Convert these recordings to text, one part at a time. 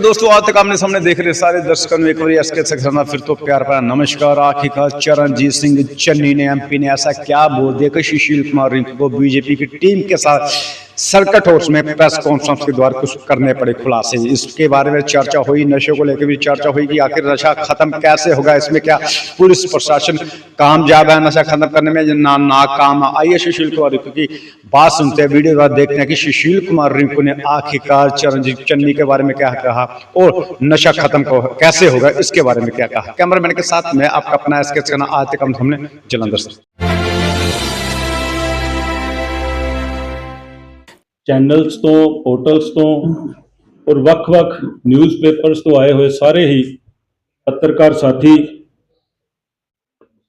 दोस्तों, आज तक आपने सामने देख रहे सारे दर्शकों में एक बार एस के सक्सेना फिर तो प्यार भरा नमस्कार। आखिरकार चरणजीत सिंह चन्नी ने एमपी ने ऐसा क्या बोल दिया कि सुशील कुमार रिंकू को बीजेपी की टीम के साथ सर्कट हाउस में प्रेस कॉन्फ्रेंस के द्वारा कुछ करने पड़े खुलासे। इसके बारे में चर्चा हुई, नशे को लेकर भी चर्चा हुई कि आखिर नशा खत्म कैसे होगा, इसमें क्या पुलिस प्रशासन कामयाब है नशा खत्म करने में ना, नाकाम आइए सुशील कुमार रिंकू की बात सुनते हैं, वीडियो बाद देखते हैं कि सुशील कुमार रिंकू ने आखिरकार चरणजीत चन्नी के बारे में क्या कहा और नशा खत्म कैसे होगा, इसके बारे में क्या कहा। कैमरामैन के साथ मैं आपका अपना स्केच करना आज तक हमने जलंधर से। ਚੈਨਲਸ ਤੋਂ ਪੋਰਟਲਸ ਤੋਂ ਔਰ ਵੱਖ-ਵੱਖ ਨਿਊਜ਼ਪੇਪਰਸ ਤੋਂ ਆਏ ਹੋਏ ਸਾਰੇ ਹੀ ਪੱਤਰਕਾਰ ਸਾਥੀ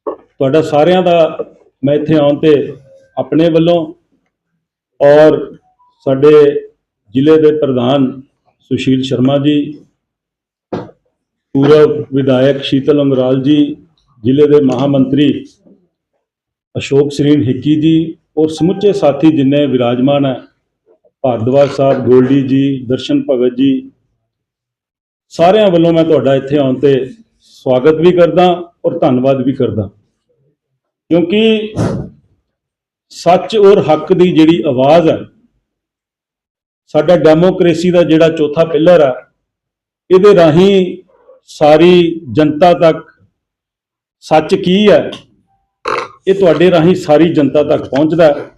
ਤੁਹਾਡਾ ਸਾਰਿਆਂ ਦਾ ਮੈਂ ਇੱਥੇ ਆਉਣ ਤੇ ਆਪਣੇ ਵੱਲੋਂ ਔਰ ਸਾਡੇ ਜ਼ਿਲ੍ਹੇ ਦੇ ਪ੍ਰਧਾਨ ਸੁਸ਼ੀਲ ਸ਼ਰਮਾ ਜੀ, ਪੂਰਵ ਵਿਧਾਇਕ ਸ਼ੀਤਲ ਅੰਗਰਾਲ ਜੀ, ਜ਼ਿਲ੍ਹੇ ਦੇ ਮਹਾਮੰਤਰੀ ਅਸ਼ੋਕ ਸਰੀਨ ਹਿੱਕੀ ਜੀ ਔਰ ਸਮੁੱਚੇ ਸਾਥੀ ਜਿੰਨੇ ਵਿਰਾਜਮਾਨ ਹੈ ਭਾਰਦਵਾਜ ਸਾਹਿਬ, ਗੋਲਡੀ ਜੀ, ਦਰਸ਼ਨ ਭਗਤ ਜੀ, ਸਾਰਿਆਂ ਵੱਲੋਂ ਮੈਂ ਤੁਹਾਡਾ ਇੱਥੇ ਆਉਣ ਤੇ ਸਵਾਗਤ ਵੀ ਕਰਦਾ ਔਰ ਧੰਨਵਾਦ ਵੀ ਕਰਦਾ। ਕਿਉਂਕਿ ਸੱਚ ਔਰ ਹੱਕ ਦੀ ਜਿਹੜੀ ਆਵਾਜ਼ ਹੈ, ਸਾਡਾ ਡੈਮੋਕ੍ਰੇਸੀ ਦਾ ਜਿਹੜਾ ਚੌਥਾ ਪਿਲਰ ਹੈ, ਇਹਦੇ ਰਾਹੀਂ ਸਾਰੀ ਜਨਤਾ ਤੱਕ ਸੱਚ ਕੀ ਹੈ, ਇਹ ਤੁਹਾਡੇ ਰਾਹੀਂ ਸਾਰੀ ਜਨਤਾ ਤੱਕ ਪਹੁੰਚਦਾ ਹੈ।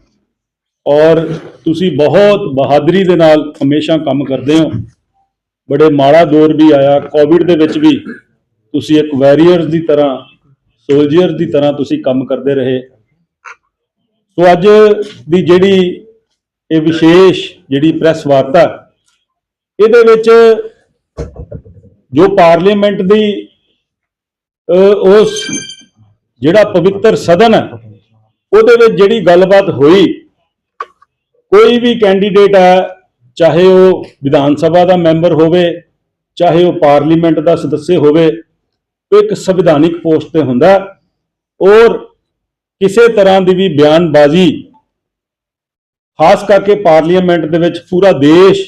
ਔਰ ਤੁਸੀਂ ਬਹੁਤ ਬਹਾਦਰੀ ਦੇ ਨਾਲ ਹਮੇਸ਼ਾ ਕੰਮ ਕਰਦੇ ਹੋ। ਬੜੇ ਮਾੜਾ ਦੌਰ ਵੀ ਆਇਆ। ਕੋਵਿਡ ਦੇ ਵਿੱਚ ਵੀ ਤੁਸੀਂ ਇੱਕ ਵੈਰੀਅਰਸ ਦੀ ਤਰ੍ਹਾਂ ਸੋਲਜੀਅਰ ਦੀ ਤਰ੍ਹਾਂ ਤੁਸੀਂ ਕੰਮ ਕਰਦੇ ਰਹੇ। ਸੋ ਅੱਜ ਦੀ ਜਿਹੜੀ ਇਹ ਵਿਸ਼ੇਸ਼ ਜਿਹੜੀ ਪ੍ਰੈਸ ਵਾਰਤਾ, ਇਹਦੇ ਵਿੱਚ ਜੋ ਪਾਰਲੀਮੈਂਟ ਦੀ ਉਸ ਜਿਹੜਾ ਪਵਿੱਤਰ ਸਦਨ ਹੈ ਉਹਦੇ ਵਿੱਚ ਜਿਹੜੀ ਗੱਲਬਾਤ ਹੋਈ ਕੋਈ ਵੀ ਕੈਂਡੀਡੇਟ ਹੈ ਚਾਹੇ ਉਹ ਵਿਧਾਨ ਸਭਾ ਦਾ ਮੈਂਬਰ ਹੋਵੇ ਚਾਹੇ ਉਹ ਪਾਰਲੀਮੈਂਟ ਦਾ ਸਦੱਸਿਆ ਹੋਵੇ ਉਹ ਇੱਕ ਸੰਵਿਧਾਨਿਕ ਪੋਸਟ ਤੇ ਹੁੰਦਾ ਹੈ ਔਰ ਕਿਸੇ ਤਰ੍ਹਾਂ ਦੀ ਵੀ ਬਿਆਨਬਾਜ਼ੀ ਖਾਸ ਕਰਕੇ ਪਾਰਲੀਮੈਂਟ ਦੇ ਵਿੱਚ ਪੂਰਾ ਦੇਸ਼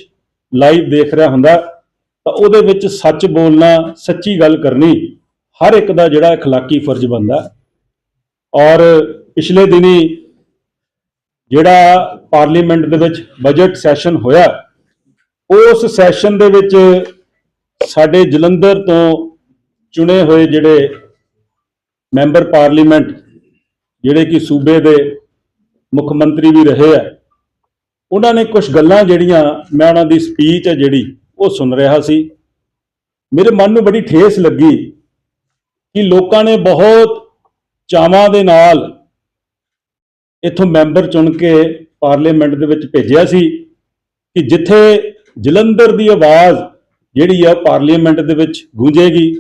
ਲਾਈਵ ਦੇਖ ਰਿਹਾ ਹੁੰਦਾ ਹੈ, ਤਾਂ ਉਹਦੇ ਵਿੱਚ ਸੱਚ ਬੋਲਣਾ ਸੱਚੀ ਗੱਲ ਕਰਨੀ ਹਰ ਇੱਕ ਦਾ ਜਿਹੜਾ اخلاقی ਫਰਜ਼ ਬਣਦਾ ਹੈ। ਔਰ ਪਿਛਲੇ ਦਿਨੀ ਜਿਹੜਾ ਪਾਰਲੀਮੈਂਟ ਦੇ ਵਿੱਚ ਬਜਟ ਸੈਸ਼ਨ ਹੋਇਆ, ਉਸ ਸੈਸ਼ਨ ਦੇ ਵਿੱਚ ਸਾਡੇ ਜਲੰਧਰ ਤੋਂ ਚੁਣੇ ਹੋਏ ਜਿਹੜੇ ਮੈਂਬਰ ਪਾਰਲੀਮੈਂਟ, ਜਿਹੜੇ ਕਿ ਸੂਬੇ ਦੇ ਮੁੱਖ ਮੰਤਰੀ ਵੀ ਰਹੇ ਆ, ਉਹਨਾਂ ਨੇ ਕੁਝ ਗੱਲਾਂ ਜਿਹੜੀਆਂ ਮੈਂ ਉਹਨਾਂ ਦੀ ਸਪੀਚ ਹੈ ਜਿਹੜੀ, ਉਹ ਸੁਣ ਰਿਹਾ ਸੀ। ਮੇਰੇ ਮਨ ਨੂੰ ਬੜੀ ਠੇਸ ਲੱਗੀ ਕਿ ਲੋਕਾਂ ਨੇ ਬਹੁਤ ਚਾਵਾਂ ਦੇ ਨਾਲ ਇਥੋਂ ਮੈਂਬਰ ਚੁਣ ਕੇ ਪਾਰਲੀਮੈਂਟ ਦੇ ਵਿੱਚ ਭੇਜਿਆ ਸੀ ਕਿ ਜਿੱਥੇ ਜਲੰਧਰ ਦੀ ਆਵਾਜ਼ ਜਿਹੜੀ ਆ ਪਾਰਲੀਮੈਂਟ ਦੇ ਵਿੱਚ ਗੂੰਜੇਗੀ,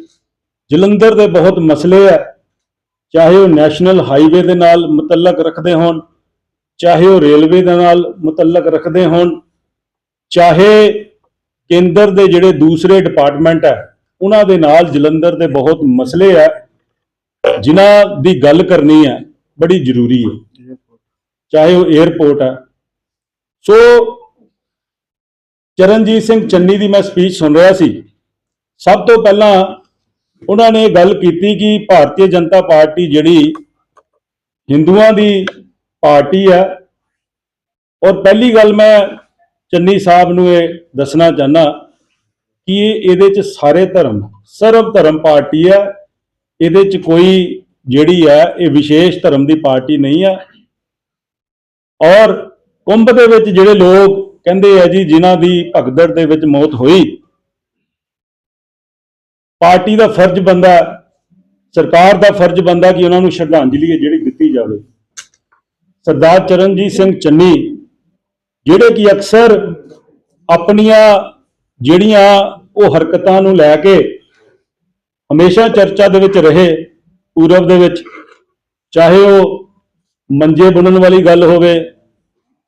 ਜਲੰਧਰ ਦੇ ਬਹੁਤ ਮਸਲੇ ਆ, ਚਾਹੇ ਉਹ ਨੈਸ਼ਨਲ ਹਾਈਵੇ ਦੇ ਨਾਲ ਮੁਤਲਕ ਰੱਖਦੇ ਹੋਣ, ਚਾਹੇ ਉਹ ਰੇਲਵੇ ਦੇ ਨਾਲ ਮੁਤਲਕ ਰੱਖਦੇ ਹੋਣ, ਚਾਹੇ ਕੇਂਦਰ ਦੇ ਜਿਹੜੇ ਦੂਸਰੇ ਡਿਪਾਰਟਮੈਂਟ ਹੈ ਉਹਨਾਂ ਦੇ ਨਾਲ ਜਲੰਧਰ ਦੇ ਬਹੁਤ ਮਸਲੇ ਆ, ਜਿਨ੍ਹਾਂ ਦੀ ਗੱਲ ਕਰਨੀ ਹੈ ਬੜੀ ਜ਼ਰੂਰੀ ਹੈ ਚਾਹੇ ਉਹ 에ਅਰਪੋਰਟ ਹੈ। ਸੋ ਚਰਨਜੀਤ ਸਿੰਘ ਚੰਨੀ ਦੀ ਮੈਂ ਸਪੀਚ ਸੁਣ ਰਿਹਾ ਸੀ। ਸਭ ਤੋਂ ਪਹਿਲਾਂ ਉਹਨਾਂ ਨੇ ਗੱਲ ਕੀਤੀ ਕਿ ਭਾਰਤੀ ਜਨਤਾ ਪਾਰਟੀ ਜਿਹੜੀ ਹਿੰਦੂਆਂ ਦੀ ਪਾਰਟੀ ਹੈ। ਔਰ ਪਹਿਲੀ ਗੱਲ ਮੈਂ ਚੰਨੀ ਸਾਹਿਬ ਨੂੰ ਇਹ ਦੱਸਣਾ ਚਾਹਨਾ ਕਿ ਇਹਦੇ ਚ ਸਾਰੇ ਧਰਮ, ਸਰਵ ਧਰਮ ਪਾਰਟੀ ਹੈ। ਇਹਦੇ ਚ ਕੋਈ ਜਿਹੜੀ ਹੈ, ਇਹ ਵਿਸ਼ੇਸ਼ ਧਰਮ ਦੀ ਪਾਰਟੀ ਨਹੀਂ ਹੈ। ਔਰ ਕੁੰਭ ਦੇ ਵਿੱਚ ਜਿਹੜੇ ਲੋਕ ਕਹਿੰਦੇ ਆ ਜੀ, ਜਿਨ੍ਹਾਂ ਦੀ ਭਗਦੜ ਦੇ ਵਿੱਚ ਮੌਤ ਹੋਈ, ਪਾਰਟੀ ਦਾ ਫਰਜ਼ ਬੰਦਾ ਸਰਕਾਰ ਦਾ ਫਰਜ਼ ਬੰਦਾ ਕਿ ਉਹਨਾਂ ਨੂੰ ਸ਼ਰਧਾਂਜਲੀ ਹੈ ਜਿਹੜੀ ਦਿੱਤੀ ਜਾਵੇ। ਸਰਦਾਰ ਚਰਨਜੀਤ ਸਿੰਘ ਚੰਨੀ, ਜਿਹੜੇ ਕਿ ਅਕਸਰ ਆਪਣੀਆਂ ਜਿਹੜੀਆਂ ਉਹ ਹਰਕਤਾਂ ਨੂੰ ਲੈ ਕੇ ਹਮੇਸ਼ਾ ਚਰਚਾ ਦੇ ਵਿੱਚ ਰਹੇ, ਪੂਰਬ ਦੇ ਵਿੱਚ, ਚਾਹੇ ਉਹ ਮੰਜੇ ਬੁਣਨ ਵਾਲੀ ਗੱਲ ਹੋਵੇ,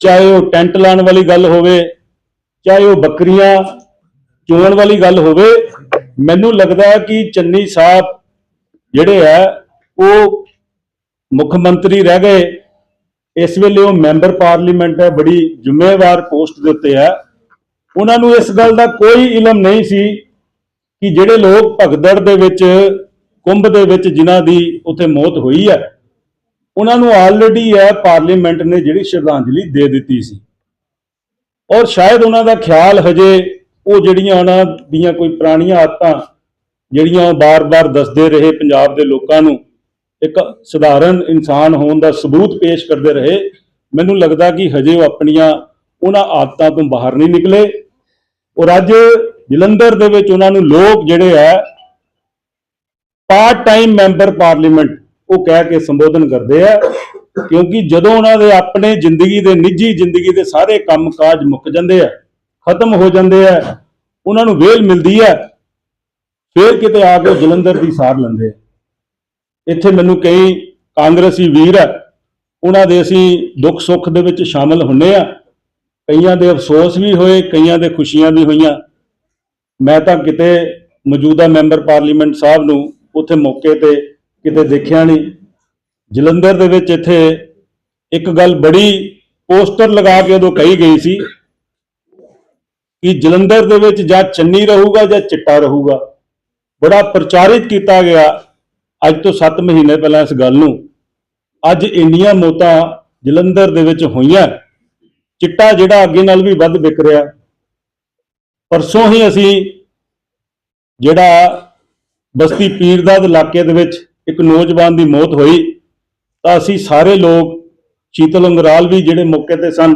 ਚਾਹੇ ਉਹ ਟੈਂਟ ਲਾਉਣ ਵਾਲੀ ਗੱਲ ਹੋਵੇ, ਚਾਹੇ ਉਹ ਬੱਕਰੀਆਂ ਚੋਣ ਵਾਲੀ ਗੱਲ ਹੋਵੇ, ਮੈਨੂੰ ਲੱਗਦਾ ਹੈ ਕਿ ਚੰਨੀ ਸਾਹਿਬ ਜਿਹੜੇ ਹੈ, ਉਹ ਮੁੱਖ ਮੰਤਰੀ ਰਹਿ ਗਏ। ਇਸ ਵੇਲੇ ਉਹ ਮੈਂਬਰ ਪਾਰਲੀਮੈਂਟ ਹੈ, ਬੜੀ ਜ਼ਿੰਮੇਵਾਰ ਪੋਸਟ ਦੇ ਉੱਤੇ ਹੈ। ਉਹਨਾਂ ਨੂੰ ਇਸ ਗੱਲ ਦਾ ਕੋਈ ਇਲਮ ਨਹੀਂ ਸੀ ਕਿ ਜਿਹੜੇ ਲੋਕ ਭਗਦੜ ਦੇ ਵਿੱਚ, ਕੁੰਭ ਦੇ ਵਿੱਚ ਜਿਨ੍ਹਾਂ ਦੀ ਉੱਥੇ ਮੌਤ ਹੋਈ ਹੈ ਉਹਨਾਂ ਨੂੰ ਆਲਰੇਡੀ ਹੈ ਪਾਰਲੀਮੈਂਟ ਨੇ ਜਿਹੜੀ ਸ਼ਰਧਾਂਜਲੀ ਦੇ ਦਿੱਤੀ ਸੀ। ਔਰ ਸ਼ਾਇਦ ਉਹਨਾਂ ਦਾ ਖਿਆਲ ਹਜੇ ਉਹ ਜਿਹੜੀਆਂ ਉਹਨਾਂ ਦੀਆਂ ਕੋਈ ਪੁਰਾਣੀਆਂ ਆਦਤਾਂ, ਜਿਹੜੀਆਂ ਉਹ ਬਾਰ-ਬਾਰ ਦੱਸਦੇ ਰਹੇ ਪੰਜਾਬ ਦੇ ਲੋਕਾਂ ਨੂੰ, ਇੱਕ ਸਧਾਰਨ ਇਨਸਾਨ ਹੋਣ ਦਾ ਸਬੂਤ ਪੇਸ਼ ਕਰਦੇ ਰਹੇ, ਮੈਨੂੰ ਲੱਗਦਾ ਕਿ ਹਜੇ ਉਹ ਆਪਣੀਆਂ ਉਹਨਾਂ ਆਦਤਾਂ ਤੋਂ ਬਾਹਰ ਨਹੀਂ ਨਿਕਲੇ। ਔਰ ਅੱਜ ਜਲੰਧਰ ਦੇ ਵਿੱਚ ਉਹਨਾਂ ਨੂੰ ਲੋਕ ਜਿਹੜੇ ਆ ਪਾਰਟ ਟਾਈਮ ਮੈਂਬਰ ਪਾਰਲੀਮੈਂਟ ਉਹ ਕਹਿ ਕੇ ਸੰਬੋਧਨ ਕਰਦੇ ਆ, ਕਿਉਂਕਿ ਜਦੋਂ ਉਹਨਾਂ ਦੇ ਆਪਣੇ ਜ਼ਿੰਦਗੀ ਦੇ, ਨਿੱਜੀ ਜ਼ਿੰਦਗੀ ਦੇ ਸਾਰੇ ਕੰਮਕਾਜ ਮੁੱਕ ਜਾਂਦੇ ਆ, ਖਤਮ ਹੋ ਜਾਂਦੇ ਆ, ਉਹਨਾਂ ਨੂੰ ਵੇਲ ਮਿਲਦੀ ਹੈ ਫਿਰ ਕਿਤੇ ਆ ਕੇ ਜਲੰਧਰ ਦੀ ਸਾਰ ਲੈਂਦੇ ਆ। ਇੱਥੇ ਮੈਨੂੰ ਕਈ ਕਾਂਗਰਸੀ ਵੀਰ ਆ, ਉਹਨਾਂ ਦੇ ਅਸੀਂ ਦੁੱਖ ਸੁੱਖ ਦੇ ਵਿੱਚ ਸ਼ਾਮਲ ਹੁੰਨੇ ਆ। ਕਈਆਂ ਦੇ ਅਫਸੋਸ ਵੀ ਹੋਏ, ਕਈਆਂ ਦੇ ਖੁਸ਼ੀਆਂ ਵੀ ਹੋਈਆਂ। ਮੈਂ ਤਾਂ ਕਿਤੇ ਮੌਜੂਦਾ ਮੈਂਬਰ ਪਾਰਲੀਮੈਂਟ ਸਾਹਿਬ ਨੂੰ ਉੱਥੇ ਮੌਕੇ ਤੇ ਕਿਤੇ ਦੇਖਿਆ ਨਹੀਂ। ਜਲੰਧਰ ਦੇ ਵਿੱਚ ਇੱਥੇ ਇੱਕ ਗੱਲ ਬੜੀ ਪੋਸਟਰ ਲਗਾ ਕੇ ਉਦੋਂ ਕਹੀ ਗਈ ਸੀ ਕਿ ਜਲੰਧਰ ਦੇ ਵਿੱਚ ਜਾਂ ਚੰਨੀ ਰਹੂਗਾ ਜਾਂ ਚਿੱਟਾ ਰਹੂਗਾ। ਬੜਾ ਪ੍ਰਚਾਰਿਤ ਕੀਤਾ ਗਿਆ ਅੱਜ ਤੋਂ 7 ਮਹੀਨੇ ਪਹਿਲਾਂ ਇਸ ਗੱਲ ਨੂੰ। ਅੱਜ ਇੰਨੀਆਂ ਮੌਤਾਂ ਜਲੰਧਰ ਦੇ ਵਿੱਚ ਹੋਈਆਂ। ਚਿੱਟਾ ਜਿਹੜਾ ਅੱਗੇ ਨਾਲ ਵੀ ਵੱਧ ਵਿਕ ਰਿਹਾ। ਪਰਸੋਂ ਹੀ ਅਸੀਂ ਜਿਹੜਾ ਬਸਤੀ ਪੀਰ ਪੀਰਦਾਦ ਇਲਾਕੇ ਦੇ ਵਿੱਚ ਇੱਕ ਨੌਜਵਾਨ ਦੀ ਮੌਤ ਹੋਈ, ਤਾਂ ਅਸੀਂ ਸਾਰੇ ਲੋਕ ਸ਼ੀਤਲ ਅੰਗਰਾਲ ਵੀ ਜਿਹੜੇ ਮੌਕੇ ਤੇ ਸਨ,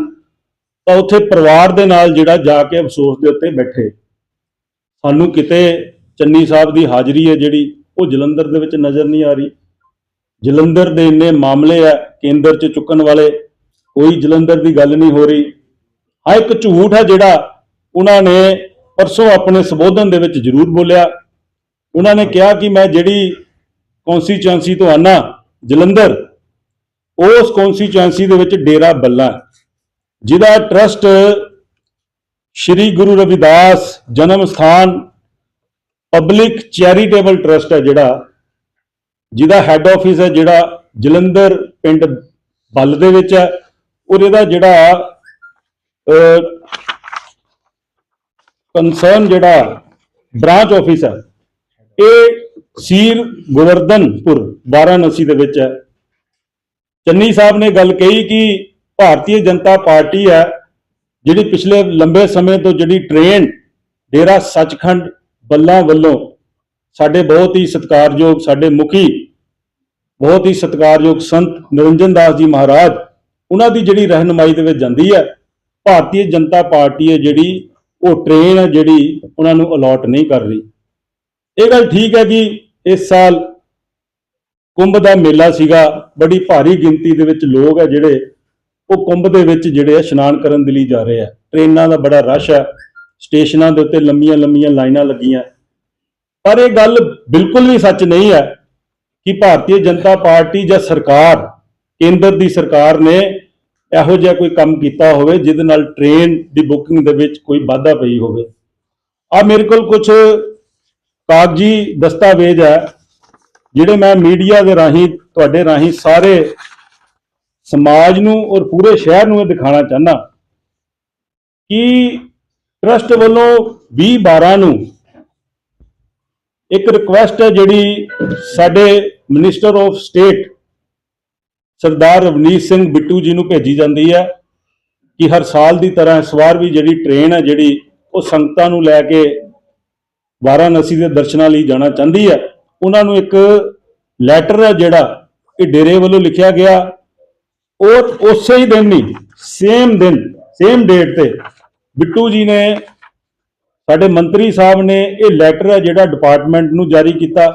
ਤਾਂ ਉੱਥੇ ਪਰਿਵਾਰ ਦੇ ਨਾਲ ਜਿਹੜਾ ਜਾ ਕੇ ਅਫਸੋਸ ਦੇ ਉੱਤੇ ਬੈਠੇ। ਸਾਨੂੰ ਕਿਤੇ ਚੰਨੀ ਸਾਹਿਬ ਦੀ ਹਾਜ਼ਰੀ ਹੈ ਜਿਹੜੀ, ਉਹ ਜਲੰਧਰ ਦੇ ਵਿੱਚ ਨਜ਼ਰ ਨਹੀਂ ਆ ਰਹੀ। ਜਲੰਧਰ ਦੇ ਇੰਨੇ ਮਾਮਲੇ ਆ, ਕੇਂਦਰ 'ਚ ਚੁੱਕਣ ਵਾਲੇ, ਕੋਈ ਜਲੰਧਰ ਦੀ ਗੱਲ ਨਹੀਂ ਹੋ ਰਹੀ। ਹਾਂ, ਇੱਕ ਝੂਠ ਹੈ ਜਿਹੜਾ ਉਹਨਾਂ ਨੇ ਪਰਸੋਂ ਆਪਣੇ ਸੰਬੋਧਨ ਦੇ ਵਿੱਚ ਜ਼ਰੂਰ ਬੋਲਿਆ। ਉਹਨਾਂ ਨੇ ਕਿਹਾ ਕਿ ਮੈਂ ਜਿਹੜੀ ਕੌਂਸਟੀਚੁਐਂਸੀ ਤੋਂ ਆਨਾ ਜਲੰਧਰ ਉਸ ਕੌਂਸਟੀਚੁਐਂਸੀ ਦੇ ਵਿੱਚ ਡੇਰਾ ਬੱਲਾ ਹੈ, ਜਿਹਦਾ ਟਰਸਟ ਸ਼੍ਰੀ ਗੁਰੂ ਰਵਿਦਾਸ ਜਨਮ ਸਥਾਨ ਪਬਲਿਕ ਚੈਰੀਟੇਬਲ ਟਰਸਟ ਹੈ ਜਿਹੜਾ ਜਿਹਦਾ ਹੈੱਡ ਆਫਿਸ ਹੈ ਜਿਹੜਾ ਜਲੰਧਰ ਪਿੰਡ ਬੱਲ ਦੇ ਵਿੱਚ ਹੈ ਔਰ ਇਹਦਾ ਜਿਹੜਾ ਕੰਸਰਨ ਜਿਹੜਾ ਬ੍ਰਾਂਚ ਆਫਿਸ ਹੈ ਇਹ ਸੀਰ ਗੋਵਰਧਨਪੁਰ, ਵਾਰਾਣਸੀ ਦੇ ਵਿੱਚ ਹੈ। ਚੰਨੀ ਸਾਹਿਬ ਨੇ ਗੱਲ ਕਹੀ ਕਿ ਭਾਰਤੀ ਜਨਤਾ ਪਾਰਟੀ ਹੈ, ਜਿਹੜੀ ਪਿਛਲੇ ਲੰਬੇ ਸਮੇਂ ਤੋਂ ਜਿਹੜੀ ਟ੍ਰੇਨ ਡੇਰਾ ਸੱਚਖੰਡ ਬੱਲਾ ਵੱਲੋਂ ਸਾਡੇ ਬਹੁਤ ਹੀ ਸਤਿਕਾਰਯੋਗ, ਸਾਡੇ ਮੁਖੀ, ਬਹੁਤ ਹੀ ਸਤਿਕਾਰਯੋਗ ਸੰਤ ਨਿਰੰਜਨ ਦਾਸ ਜੀ ਮਹਾਰਾਜ, ਉਹਨਾਂ ਦੀ ਜਿਹੜੀ ਰਹਿਨਮਾਈ ਦੇ ਵਿੱਚ ਜਾਂਦੀ ਹੈ, ਭਾਰਤੀ ਜਨਤਾ ਪਾਰਟੀ ਹੈ ਜਿਹੜੀ, ਉਹ ਟ੍ਰੇਨ ਹੈ ਜਿਹੜੀ ਉਹਨਾਂ ਨੂੰ ਅਲਾਟ ਨਹੀਂ ਕਰ ਰਹੀ। ਇਹ ਗੱਲ ਠੀਕ ਹੈ ਕਿ ਇਸ ਸਾਲ ਕੁੰਭ ਦਾ ਮੇਲਾ ਸੀਗਾ, ਬੜੀ ਭਾਰੀ ਗਿਣਤੀ ਦੇ ਵਿੱਚ ਲੋਕ ਹੈ ਜਿਹੜੇ, ਉਹ ਕੁੰਭ ਦੇ ਵਿੱਚ ਜਿਹੜੇ ਆ ਇਸ਼ਨਾਨ ਕਰਨ ਦੇ ਲਈ ਜਾ ਰਹੇ ਆ। ਟ੍ਰੇਨਾਂ ਦਾ ਬੜਾ ਰਸ਼ ਹੈ ਸਟੇਸ਼ਨਾਂ ਦੇ ਉੱਤੇ ਲੰਮੀਆਂ ਲੰਮੀਆਂ ਲਾਈਨਾਂ ਲੱਗੀਆਂ। ਪਰ ਇਹ ਗੱਲ ਬਿਲਕੁਲ ਵੀ ਸੱਚ ਨਹੀਂ ਹੈ ਕਿ ਭਾਰਤੀ ਜਨਤਾ ਪਾਰਟੀ ਜਾਂ ਸਰਕਾਰ, ਕੇਂਦਰ ਦੀ ਸਰਕਾਰ ਨੇ ਇਹੋ ਜਿਹਾ ਕੋਈ ਕੰਮ ਕੀਤਾ ਹੋਵੇ, ਜਿਹਦੇ ਨਾਲ ਟ੍ਰੇਨ ਦੀ ਬੁਕਿੰਗ ਦੇ ਵਿੱਚ ਕੋਈ ਵਾਧਾ ਪਈ ਹੋਵੇ। ਆ ਮੇਰੇ ਕੋਲ ਕੁਝ ਕਾਗਜ਼ੀ ਦਸਤਾਵੇਜ਼ ਹੈ, ਜਿਹੜੇ ਮੈਂ ਮੀਡੀਆ ਦੇ ਰਾਹੀਂ, ਤੁਹਾਡੇ ਰਾਹੀਂ ਸਾਰੇ ਸਮਾਜ ਨੂੰ ਔਰ ਪੂਰੇ ਸ਼ਹਿਰ ਨੂੰ ਇਹ ਦਿਖਾਣਾ ਚਾਹੁੰਦਾ। ਕਿ ਟਰਸਟ ਵੱਲੋਂ 20 12 ਨੂੰ ਇੱਕ ਰਿਕੁਐਸਟ ਹੈ ਜਿਹੜੀ ਸਾਡੇ minister of state Sardar Ravneet Singh Bittu ji ਨੂੰ ਭੇਜੀ ਜਾਂਦੀ ਹੈ ਕਿ ਹਰ ਸਾਲ ਦੀ ਤਰ੍ਹਾਂ ਇਸ ਵਾਰ ਵੀ ਜਿਹੜੀ ਟ੍ਰੇਨ ਹੈ ਜਿਹੜੀ ਉਹ ਸੰਗਤਾਂ ਨੂੰ ਲੈ ਕੇ ਵਾਰਾਣਸੀ ਦੇ ਦਰਸ਼ਨਾਂ ਲਈ ਜਾਣਾ ਚਾਹੁੰਦੀ ਹੈ। ਉਹਨਾਂ ਨੂੰ ਇੱਕ ਲੈਟਰ ਹੈ ਜਿਹੜਾ ਇਹ ਡੇਰੇ ਵੱਲੋਂ ਲਿਖਿਆ ਗਿਆ। ਉਹ ਉਸੇ ਹੀ ਦਿਨ ਨਹੀਂ ਸੇਮ ਦਿਨ ਸੇਮ ਡੇਟ ਤੇ ਬਿੱਟੂ ਜੀ ਨੇ ਸਾਡੇ ਮੰਤਰੀ ਸਾਹਿਬ ਨੇ ਇਹ ਲੈਟਰ ਹੈ ਜਿਹੜਾ ਡਿਪਾਰਟਮੈਂਟ ਨੂੰ ਜਾਰੀ ਕੀਤਾ।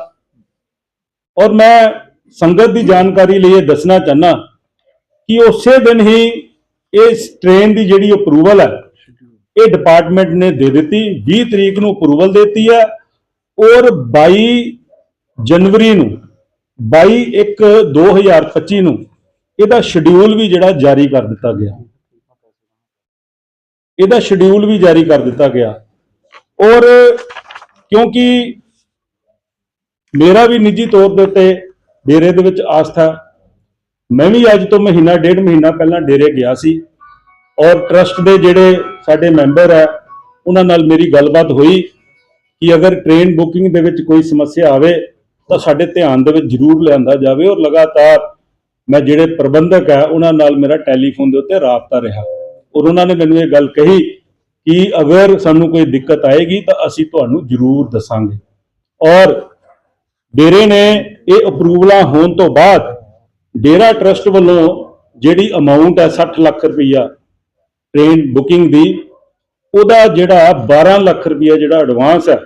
ਔਰ ਮੈਂ ਸੰਗਤ ਦੀ ਜਾਣਕਾਰੀ ਲਈ ਇਹ ਦੱਸਣਾ ਚਾਹਨਾ ਕਿ ਉਸੇ ਦਿਨ ਹੀ ਇਸ ਟ੍ਰੇਨ ਦੀ ਜਿਹੜੀ ਅਪਰੂਵਲ ਹੈ ਇਹ ਡਿਪਾਰਟਮੈਂਟ ਨੇ ਦੇ ਦਿੱਤੀ 20 ਤਰੀਕ ਨੂੰ ਅਪਰੂਵਲ ਦਿੱਤੀ ਹੈ ਔਰ 22 ਜਨਵਰੀ ਨੂੰ 22 1 2025 ਨੂੰ ਇਹਦਾ ਸ਼ਡਿਊਲ ਵੀ ਜਿਹੜਾ ਜਾਰੀ ਕਰ ਦਿੱਤਾ ਗਿਆ। ਇਹਦਾ ਸ਼ਡਿਊਲ ਵੀ ਜਾਰੀ ਕਰ ਦਿੱਤਾ ਗਿਆ। ਔਰ ਕਿਉਂਕਿ ਮੇਰਾ ਵੀ ਨਿੱਜੀ ਤੌਰ ਦੇ ਉੱਤੇ ਡੇਰੇ ਦੇ ਵਿੱਚ ਆਸਥਾ ਮੈਂ ਵੀ ਅੱਜ ਤੋਂ ਮਹੀਨਾ, ਡੇਢ ਮਹੀਨਾ ਪਹਿਲਾਂ ਡੇਰੇ ਗਿਆ ਸੀ। ਔਰ ਟਰਸਟ ਦੇ ਜਿਹੜੇ ਸਾਡੇ ਮੈਂਬਰ ਹੈ ਉਹਨਾਂ ਨਾਲ ਮੇਰੀ ਗੱਲਬਾਤ ਹੋਈ ਕਿ ਅਗਰ ਟ੍ਰੇਨ ਬੁਕਿੰਗ ਦੇ ਵਿੱਚ ਕੋਈ ਸਮੱਸਿਆ ਆਵੇ, ਤਾਂ ਸਾਡੇ ਧਿਆਨ ਦੇ ਵਿੱਚ ਜ਼ਰੂਰ ਲਿਆਂਦਾ ਜਾਵੇ ਔਰ ਲਗਾਤਾਰ ਮੈਂ ਜਿਹੜੇ ਪ੍ਰਬੰਧਕ ਹੈ ਉਹਨਾਂ ਨਾਲ ਮੇਰਾ ਟੈਲੀਫੋਨ ਦੇ ਉੱਤੇ ਰਾਬਤਾ ਰਿਹਾ। ਔਰ ਉਹਨਾਂ ਨੇ ਮੈਨੂੰ ਇਹ ਗੱਲ ਕਹੀ ਕਿ ਅਗਰ ਸਾਨੂੰ ਕੋਈ ਦਿੱਕਤ ਆਏਗੀ, ਤਾਂ ਅਸੀਂ ਤੁਹਾਨੂੰ ਜ਼ਰੂਰ ਦੱਸਾਂਗੇ। ਔਰ ਡੇਰੇ ਨੇ ਇਹ ਅਪਰੂਵਲਾਂ ਹੋਣ ਤੋਂ ਬਾਅਦ ਡੇਰਾ ਟਰਸਟ ਵੱਲੋਂ ਜਿਹੜੀ ਅਮਾਉਂਟ ਹੈ 60 ਲੱਖ ਰੁਪਈਆ ਟ੍ਰੇਨ ਬੁਕਿੰਗ ਦੀ, ਉਹਦਾ ਜਿਹੜਾ 12 ਲੱਖ ਰੁਪਈਆ ਜਿਹੜਾ ਐਡਵਾਂਸ ਹੈ,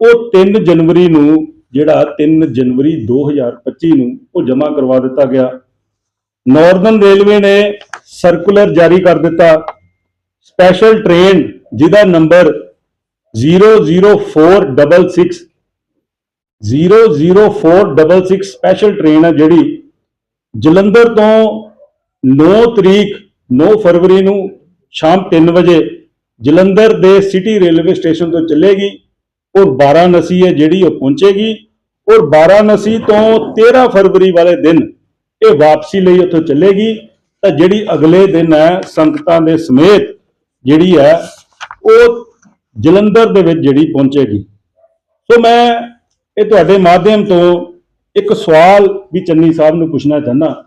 ਉਹ 3 ਜਨਵਰੀ ਨੂੰ ਜਿਹੜਾ 3 ਜਨਵਰੀ 2025 ਨੂੰ ਉਹ ਜਮ੍ਹਾਂ ਕਰਵਾ ਦਿੱਤਾ ਗਿਆ। ਨਾਰਦਰਨ ਰੇਲਵੇ ਨੇ ਸਰਕੂਲਰ ਜਾਰੀ ਕਰ ਦਿੱਤਾ। ਸਪੈਸ਼ਲ ਟ੍ਰੇਨ ਜਿਹਦਾ ਨੰਬਰ 00466 00466 ਸਪੈਸ਼ਲ ਟ੍ਰੇਨ ਹੈ ਜਿਹੜੀ ਜਲੰਧਰ ਤੋਂ 9 ਤਰੀਕ 9 ਫਰਵਰੀ ਨੂੰ ਸ਼ਾਮ 3 ਵਜੇ ਜਲੰਧਰ ਦੇ ਸਿਟੀ ਰੇਲਵੇ ਸਟੇਸ਼ਨ ਤੋਂ ਚੱਲੇਗੀ। ਔਰ ਵਾਰਾਣਸੀ ਹੈ ਜਿਹੜੀ ਉਹ ਪਹੁੰਚੇਗੀ। ਔਰ ਵਾਰਾਣਸੀ ਤੋਂ 13 ਫਰਵਰੀ ਵਾਲੇ ਦਿਨ ਇਹ ਵਾਪਸੀ ਲਈ ਉੱਥੋਂ ਚੱਲੇਗੀ। ਤਾਂ ਜਿਹੜੀ ਅਗਲੇ ਦਿਨ ਹੈ ਸੰਗਤਾਂ ਦੇ ਸਮੇਤ ਜਿਹੜੀ ਹੈ ਉਹ ਜਲੰਧਰ ਦੇ ਵਿੱਚ ਜਿਹੜੀ ਪਹੁੰਚੇਗੀ। ਸੋ ਮੈਂ ਇਹ ਤੁਹਾਡੇ ਮਾਧਿਅਮ ਤੋਂ ਇੱਕ ਸਵਾਲ ਵੀ ਚੰਨੀ ਸਾਹਿਬ ਨੂੰ ਪੁੱਛਣਾ ਚਾਹੁੰਦਾ।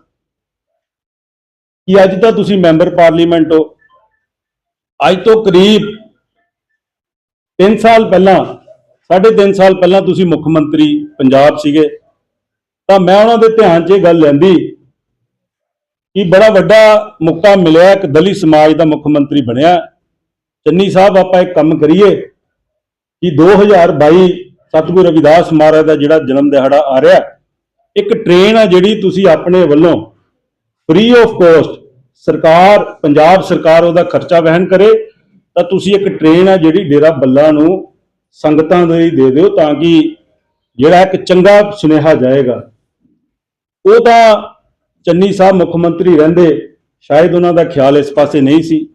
ਕਿ ਅੱਜ ਤਾਂ ਤੁਸੀਂ ਮੈਂਬਰ ਪਾਰਲੀਮੈਂਟ ਹੋ। ਅੱਜ ਤੋਂ ਕਰੀਬ 3 ਸਾਲ ਪਹਿਲਾਂ, ਸਾਢੇ ਤਿੰਨ ਸਾਲ ਪਹਿਲਾਂ ਤੁਸੀਂ ਮੁੱਖ ਮੰਤਰੀ ਪੰਜਾਬ ਸੀਗੇ, ਤਾਂ ਮੈਂ ਉਹਨਾਂ ਦੇ ਧਿਆਨ 'ਚ ਇਹ ਗੱਲ ਲੈਂਦੀ ਕਿ ਬੜਾ ਵੱਡਾ ਮੌਕਾ ਮਿਲਿਆ, ਇੱਕ ਦਲਿਤ ਸਮਾਜ ਦਾ ਮੁੱਖ ਮੰਤਰੀ ਬਣਿਆ। ਚੰਨੀ ਸਾਹਿਬ, ਆਪਾਂ ਇੱਕ ਕੰਮ ਕਰੀਏ ਕਿ 2022 ਸਤਿਗੁਰੂ ਰਵਿਦਾਸ ਮਹਾਰਾਜ ਦਾ ਜਿਹੜਾ ਜਨਮ ਦਿਹਾੜਾ ਆ ਰਿਹਾ, ਇੱਕ ਟ੍ਰੇਨ ਆ ਜਿਹੜੀ ਤੁਸੀਂ ਆਪਣੇ ਵੱਲੋਂ ਫ੍ਰੀ ਆਫ ਕੋਸਟ ਸਰਕਾਰ, ਪੰਜਾਬ ਸਰਕਾਰ ਉਹਦਾ ਖਰਚਾ ਵਹਿਨ ਕਰੇ, ਤਾਂ ਤੁਸੀਂ ਇੱਕ ਟ੍ਰੇਨ ਆ ਜਿਹੜੀ ਡੇਰਾ ਬੱਲਾ ਨੂੰ ਸੰਗਤਾਂ ਦੇ ਲਈ ਦੇ ਦਿਓ ਤਾਂ ਕਿ ਜਿਹੜਾ ਇੱਕ ਚੰਗਾ ਸੁਨੇਹਾ ਜਾਏਗਾ। ਉਹ ਤਾਂ ਚੰਨੀ ਸਾਹਿਬ ਮੁੱਖ ਮੰਤਰੀ ਰਹਿੰਦੇ, ਸ਼ਾਇਦ ਉਹਨਾਂ ਦਾ ਖਿਆਲ ਇਸ ਪਾਸੇ ਨਹੀਂ ਸੀ।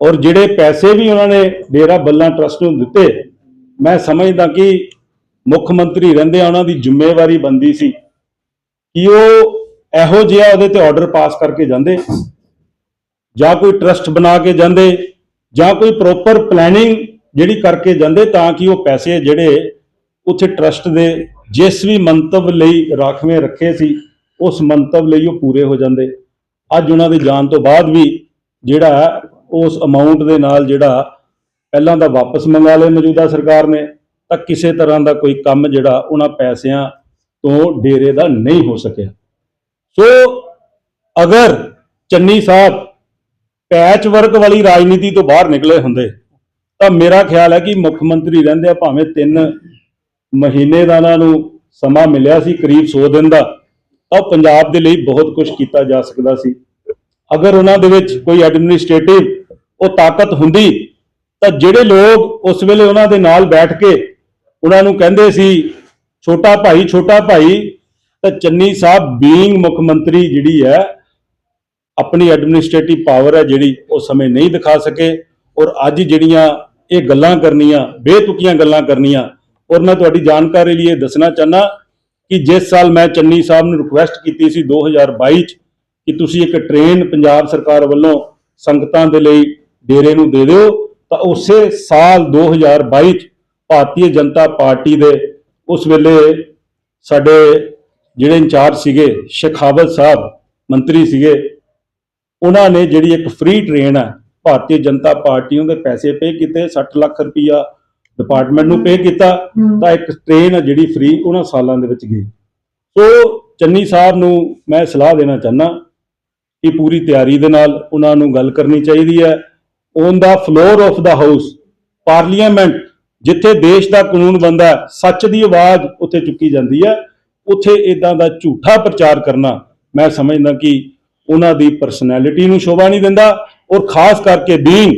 ਔਰ ਜਿਹੜੇ ਪੈਸੇ ਵੀ ਉਹਨਾਂ ਨੇ ਡੇਰਾ ਬੱਲਾ ਟਰਸਟ ਨੂੰ ਦਿੱਤੇ, ਮੈਂ ਸਮਝਦਾ ਕਿ ਮੁੱਖ ਮੰਤਰੀ ਰਹਿੰਦੇ ਉਹਨਾਂ ਦੀ ਜ਼ਿੰਮੇਵਾਰੀ ਬੰਦੀ ਸੀ ਕਿ ਉਹ ਇਹੋ ਜਿਹਾ ਉਹਦੇ ਤੇ ਆਰਡਰ ਪਾਸ ਕਰਕੇ ਜਾਂਦੇ। ਜਾਂ ਕੋਈ ਟਰਸਟ ਬਣਾ ਕੇ ਜਾਂਦੇ, ਜਾਂ ਕੋਈ ਪ੍ਰੋਪਰ ਪਲੈਨਿੰਗ ਜਿਹੜੀ ਕਰਕੇ ਜਾਂਦੇ ਤਾਂ ਕਿ ਉਹ ਪੈਸੇ ਜਿਹੜੇ ਉੱਥੇ ਟਰਸਟ ਦੇ ਜਿਸ ਵੀ ਮੰਤਵ ਲਈ ਰਾਖਵੇਂ ਰੱਖੇ ਸੀ, ਉਸ ਮੰਤਵ ਲਈ ਉਹ ਪੂਰੇ ਹੋ ਜਾਂਦੇ। ਅੱਜ ਉਹਨਾਂ ਦੇ ਜਾਣ ਤੋਂ ਬਾਅਦ ਵੀ ਜਿਹੜਾ ਉਸ ਅਮਾਉਂਟ ਦੇ ਨਾਲ ਜਿਹੜਾ ਪਹਿਲਾਂ ਦਾ ਵਾਪਸ ਮੰਗਾ ਲਏ ਮੌਜੂਦਾ ਸਰਕਾਰ ਨੇ, ਤਾਂ ਕਿਸੇ ਤਰ੍ਹਾਂ ਦਾ ਕੋਈ ਕੰਮ ਜਿਹੜਾ ਉਹਨਾਂ ਪੈਸਿਆਂ ਤੋਂ ਡੇਰੇ ਦਾ ਨਹੀਂ ਹੋ ਸਕਿਆ। ਸੋ ਅਗਰ ਚੰਨੀ ਸਾਹਿਬ ਪੈਚ ਵਰਕ ਵਾਲੀ ਰਾਜਨੀਤੀ ਤੋਂ ਬਾਹਰ ਨਿਕਲੇ ਹੁੰਦੇ, ਤਾਂ ਮੇਰਾ ਖਿਆਲ ਹੈ ਕਿ ਮੁੱਖ ਮੰਤਰੀ ਰਹਿੰਦੇ ਆ ਭਾਵੇਂ 3 ਮਹੀਨੇ ਦਾ ਉਹਨਾਂ ਨੂੰ ਸਮਾਂ ਮਿਲਿਆ ਸੀ, ਕਰੀਬ 100 ਦਿਨ ਦਾ, ਤਾਂ ਉਹ ਪੰਜਾਬ ਦੇ ਲਈ ਬਹੁਤ ਕੁਝ ਕੀਤਾ ਜਾ ਸਕਦਾ ਸੀ। ਅਗਰ ਉਹਨਾਂ ਦੇ ਵਿੱਚ ਕੋਈ ਐਡਮਿਨਿਸਟ੍ਰੇਟਿਵ ਉਹ ਤਾਕਤ ਹੁੰਦੀ, ਤਾਂ ਜਿਹੜੇ ਲੋਕ ਉਸ ਵੇਲੇ ਉਹਨਾਂ ਦੇ ਨਾਲ ਬੈਠ ਕੇ ਉਹਨਾਂ ਨੂੰ ਕਹਿੰਦੇ ਸੀ, ਛੋਟਾ ਭਾਈ ਛੋਟਾ ਭਾਈ ਤਾਂ ਚੰਨੀ ਸਾਹਿਬ ਬੀਇੰਗ ਮੁੱਖ ਮੰਤਰੀ ਜਿਹੜੀ ਹੈ, ਆਪਣੀ ਐਡਮਿਨਿਸਟ੍ਰੇਟਿਵ ਪਾਵਰ ਹੈ ਜਿਹੜੀ ਉਹ ਸਮੇਂ ਨਹੀਂ ਦਿਖਾ ਸਕੇ ਔਰ ਅੱਜ ਜਿਹੜੀਆਂ ਇਹ ਗੱਲਾਂ ਕਰਨੀਆਂ, ਬੇਤੁਕੀਆਂ ਗੱਲਾਂ ਕਰਨੀਆਂ ਔਰ ਮੈਂ ਤੁਹਾਡੀ ਜਾਣਕਾਰੀ ਲਈ ਇਹ ਦੱਸਣਾ ਚਾਹਨਾ ਕਿ ਜਿਸ ਸਾਲ ਮੈਂ ਚੰਨੀ ਸਾਹਿਬ ਨੂੰ ਰਿਕੁਐਸਟ ਕੀਤੀ ਸੀ 2022 ਚ ਕਿ ਤੁਸੀਂ ਇੱਕ ਟ੍ਰੇਨ ਪੰਜਾਬ ਸਰਕਾਰ ਵੱਲੋਂ ਸੰਗਤਾਂ ਦੇ ਲਈ ਡੇਰੇ ਨੂੰ ਦੇ ਦਿਓ, ਤਾਂ ਉਸੇ ਸਾਲ 2022 ਚ ਭਾਰਤੀ ਜਨਤਾ ਪਾਰਟੀ ਦੇ ਉਸ ਵੇਲੇ ਸਾਡੇ ਜਿਹੜੇ ਇੰਚਾਰਜ ਸੀਗੇ ਸ਼ਖਾਵਤ ਸਾਹਿਬ ਮੰਤਰੀ ਸੀਗੇ ਉਹਨਾਂ ਨੇ ਜਿਹੜੀ ਇੱਕ ਫ੍ਰੀ ਟ੍ਰੇਨ ਹੈ ਭਾਰਤੀ ਜਨਤਾ ਪਾਰਟੀ ਉਹਦੇ ਪੈਸੇ ਪੇ ਕੀਤੇ 60 ਲੱਖ ਰੁਪਈਆ ਡਿਪਾਰਟਮੈਂਟ ਨੂੰ ਪੇ ਕੀਤਾ ਤਾਂ ਇੱਕ ਟ੍ਰੇਨ ਹੈ ਜਿਹੜੀ ਫ੍ਰੀ ਉਹਨਾਂ ਸਾਲਾਂ ਦੇ ਵਿੱਚ ਗਈ। ਸੋ ਚੰਨੀ ਸਾਹਿਬ ਨੂੰ ਮੈਂ ਸਲਾਹ ਦੇਣਾ ਚਾਹਨਾ ਕਿ ਪੂਰੀ ਤਿਆਰੀ ਦੇ ਨਾਲ ਉਹਨਾਂ ਨੂੰ ਗੱਲ ਕਰਨੀ ਚਾਹੀਦੀ ਹੈ। On the floor of the house parliament ਜਿੱਥੇ ਦੇਸ਼ ਦਾ ਕਾਨੂੰਨ ਬੰਦਾ ਸੱਚ ਦੀ ਆਵਾਜ਼ ਉੱਥੇ ਚੁੱਕੀ ਜਾਂਦੀ ਹੈ। ਉੱਥੇ ਇਦਾਂ ਦਾ ਝੂਠਾ ਪ੍ਰਚਾਰ ਕਰਨਾ ਮੈਂ ਸਮਝਦਾ ਕਿ ਉਹਨਾਂ ਦੀ ਪਰਸਨੈਲਿਟੀ ਨੂੰ ਸ਼ੋਭਾ ਨਹੀਂ ਦਿੰਦਾ ਔਰ ਖਾਸ ਕਰਕੇ ਬੀਇੰਗ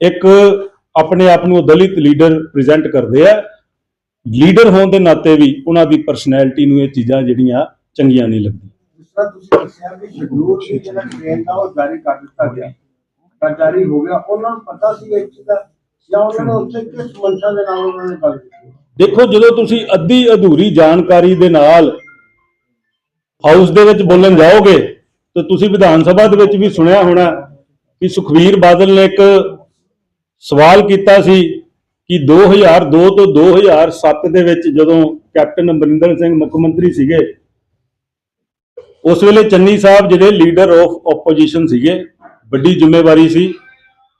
ਇੱਕ ਆਪਣੇ ਆਪ ਨੂੰ ਦਲਿਤ ਲੀਡਰ ਪ੍ਰੈਜ਼ੈਂਟ ਕਰਦੇ ਆ। ਲੀਡਰ ਹੋਣ ਦੇ ਨਾਤੇ ਵੀ ਉਹਨਾਂ ਦੀ ਪਰਸਨੈਲਿਟੀ ਨੂੰ ਇਹ ਚੀਜ਼ਾਂ ਜਿਹੜੀਆਂ ਚੰਗੀਆਂ ਨਹੀਂ ਲੱਗਦੀਆਂ। ਜਿਸ ਤੁਸੀਂ ਦੱਸਿਆ ਵੀ ਸ਼ਡਿਊਲ ਵੀ ਜਿਹੜਾ ਟ੍ਰੇਨ ਦਾ ਉਹ ਜਾਰੀ ਕਰ ਦਿੱਤਾ ਗਿਆ। ਤਾਂ ਜਾਰੀ ਹੋ ਗਿਆ। ਉਹਨਾਂ ਨੂੰ ਪਤਾ ਸੀ ਇਸ ਚੀਜ਼ ਦਾ ਜਾਂ ਉਹਨਾਂ ਨੇ ਉੱਥੇ ਕਿਸ ਮਨਸ਼ਾ ਦੇ ਨਾਲ ਉਹਨਾਂ ਨੇ ਗੱਲ ਕੀਤੀ? ਦੇਖੋ ਜਦੋਂ ਤੁਸੀਂ ਅੱਧੀ ਅਧੂਰੀ ਜਾਣਕਾਰੀ ਦੇ ਨਾਲ ਹਾਊਸ ਦੇ ਵਿੱਚ ਬੋਲਣ ਜਾਓਗੇ, ਤਾਂ ਤੁਸੀਂ ਵਿਧਾਨ ਸਭਾ ਦੇ ਵਿੱਚ ਵੀ ਸੁਣਿਆ ਹੋਣਾ ਕਿ ਸੁਖਵੀਰ ਬਾਦਲ ਨੇ ਇੱਕ ਸਵਾਲ ਕੀਤਾ ਸੀ ਕਿ 2002 ਤੋਂ 2007 ਦੇ ਵਿੱਚ ਜਦੋਂ ਕੈਪਟਨ ਅਮਰਿੰਦਰ ਸਿੰਘ ਮੁੱਖ ਮੰਤਰੀ ਸੀਗੇ, ਉਸ ਵੇਲੇ ਚੰਨੀ ਸਾਹਿਬ ਜਿਹੜੇ ਲੀਡਰ ਆਫ ਆਪੋਜੀਸ਼ਨ ਸੀਗੇ, ਵੱਡੀ ਜ਼ਿੰਮੇਵਾਰੀ ਸੀ।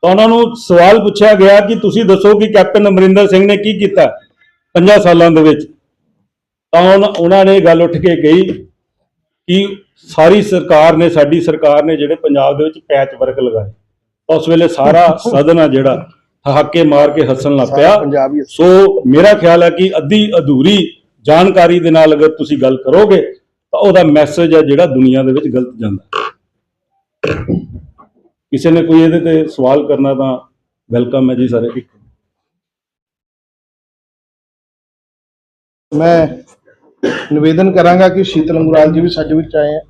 ਤਾਂ ਉਹਨਾਂ ਨੂੰ ਸਵਾਲ ਪੁੱਛਿਆ ਗਿਆ ਕਿ ਤੁਸੀਂ ਦੱਸੋ ਕਿ ਕੈਪਟਨ ਅਮਰਿੰਦਰ ਸਿੰਘ ਨੇ ਕੀ ਕੀਤਾ? ਪੰਜਾਂ ਸਾਲਾਂ ਦੇ ਵਿੱਚ ਤਾਂ ਉਹਨਾਂ ਨੇ ਗੱਲ ਉੱਠ ਕੇ ਕਹੀ ਕਿ ਸਾਰੀ ਸਰਕਾਰ ਨੇ ਸਾਡੀ ਸਰਕਾਰ ਨੇ ਜਿਹੜੇ ਪੰਜਾਬ ਦੇ ਵਿੱਚ ਪੈਚ ਵਰਕ ਲਗਾਏ। ਤਾਂ ਉਸ ਵੇਲੇ ਸਾਰਾ ਸਦਨ ਆ ਜਿਹੜਾ ਠਹਾਕੇ ਮਾਰ ਕੇ ਹੱਸਣ ਲੱਗ ਪਿਆ। ਸੋ ਮੇਰਾ ਖਿਆਲ ਹੈ ਕਿ ਅੱਧੀ ਅਧੂਰੀ ਜਾਣਕਾਰੀ ਦੇ ਨਾਲ ਅਗਰ ਤੁਸੀਂ ਗੱਲ ਕਰੋਗੇ ਤਾਂ ਉਹਦਾ ਮੈਸੇਜ ਹੈ ਜਿਹੜਾ ਦੁਨੀਆ ਦੇ ਵਿੱਚ ਗਲਤ ਜਾਂਦਾ। ਕਿਸੇ ਨੇ ਕੋਈ ਇਹਦੇ ਤੇ ਸਵਾਲ ਕਰਨਾ ਤਾਂ ਵੈਲਕਮ ਹੈ ਜੀ ਸਾਰੇ। ਮੈਂ ਨਿਵੇਦਨ ਕਰਾਂਗਾ ਕਿ ਸ਼ੀਤਲ ਅੰਗਰਾਲ ਜੀ ਵੀ ਸਾਡੇ ਵਿੱਚ ਆਏ ਆ।